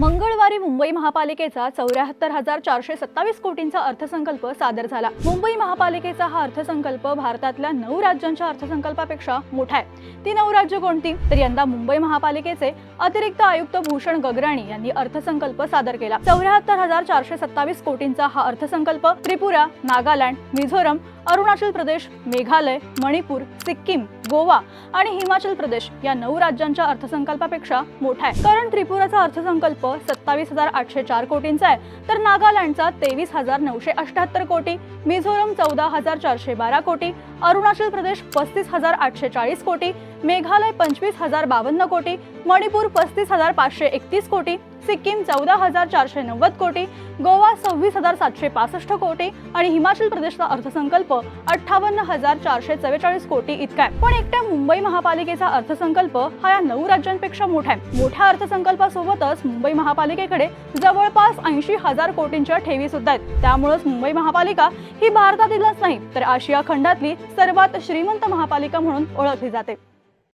मंगळवारी मुंबई महापालिकेचा चौऱ्याहत्तर हजार चारशे सत्तावीस कोटींचा अर्थसंकल्प सादर झाला. मुंबई महापालिकेचा हा अर्थसंकल्प भारतातल्या नऊ राज्यांच्या अर्थसंकल्पापेक्षा मोठा आहे. ती नऊ राज्य कोणती? तर यंदा मुंबई महापालिकेचे अतिरिक्त आयुक्त भूषण गगराणी यांनी अर्थसंकल्प सादर केला. चौऱ्याहत्तर हजार चारशे सत्तावीस कोटींचा हा अर्थसंकल्प त्रिपुरा नागालँड मिझोरम अरुणाचल प्रदेश मेघालय मणिपूर सिक्कीम गोवा आणि हिमाचल प्रदेश या नऊ राज्यांच्या अर्थसंकल्पापेक्षा मोठा आहे. कारण त्रिपुराचा अर्थसंकल्प सत्तावीस हजार आठशे चार कोटींचा आहे तर नागालँडचा तेवीस हजार नऊशे अठ्याहत्तर कोटी मिझोरम चौदा हजार चारशे बारा कोटी अरुणाचल प्रदेश पस्तीस हजार आठशे चाळीस कोटी मेघालय पंचवीस हजार बावन्न कोटी मणिपूर पस्तीस हजार पाचशे एकतीस कोटी सिक्कीम चौदा हजार चारशे नव्वद कोटी गोवा सव्वीस हजार सातशे पासष्ट कोटी आणि हिमाचल प्रदेशचा अर्थसंकल्प अठ्ठावन्न हजार चारशे चव्वेचाळीस कोटी इतका आहे. पण एकट्या मुंबई महापालिकेचा अर्थसंकल्प हा या नऊ राज्यांपेक्षा मोठा आहे. मोठ्या अर्थसंकल्पासोबतच मुंबई महापालिकेकडे जवळपास ऐंशी हजार कोटींच्या ठेवी सुद्धा आहेत. त्यामुळेच मुंबई महापालिका ही भारतातीलच नाही तर आशिया खंडातली सर्वात श्रीमंत महापालिका म्हणून ओळखली जाते.